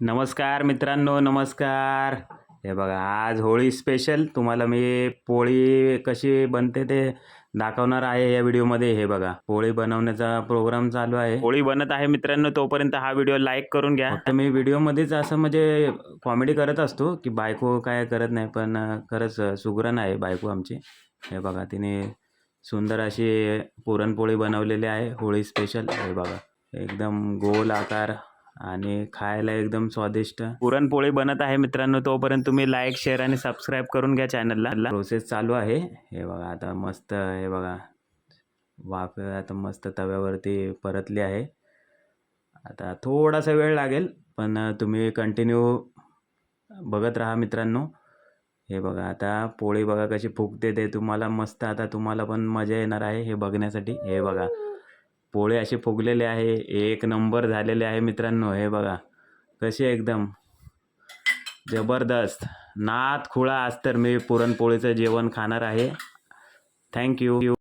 नमस्कार मित्रांनो नमस्कार. हे बघा आज होळी स्पेशल तुम्हाला मी पोळी कशी बनते ते दाखवणार आहे या व्हिडिओमध्ये. हे बघा पोळी बनवण्याचा प्रोग्राम चालू आहे. पोळी बनत आहे मित्रांनो तोपर्यंत हा व्हिडिओ लाईक करून घ्या. तर मी व्हिडिओमध्येच असं म्हणजे कॉमेडी करत असतो की बायको काय करत नाही पण खरंच सुगरण आहे बायको आमची. हे बघा तिने सुंदर अशी पुरणपोळी बनवलेली आहे होळी स्पेशल हे बघा एकदम गोल आकार आणि खायला एकदम स्वादिष्ट. पुरणपोळी बनत आहे मित्रांनो तोपर्यंत तुम्ही लाईक शेअर आणि सबस्क्राईब करून घ्या चॅनलला प्रोसेस चालू आहे. हे बघा आता मस्त हे बघा. वाफ आता मस्त तव्यावरती परतली आहे. आता थोडासा वेळ लागेल पण तुम्ही कंटिन्यू बघत राहा मित्रांनो. हे बघा आता पोळी बघा कशी फुगते ते तुम्हाला मस्त आता तुम्हाला पण मजा येणार आहे हे बघण्यासाठी. हे बघा पोळे असे फुगलेले आहे. एक नंबर झालेले आहे मित्रांनो. हे बघा. कसे एकदम? जबरदस्त. नात खुळा आज तर मी पुरणपोळीचं जेवण खाणार आहे. थँक्यू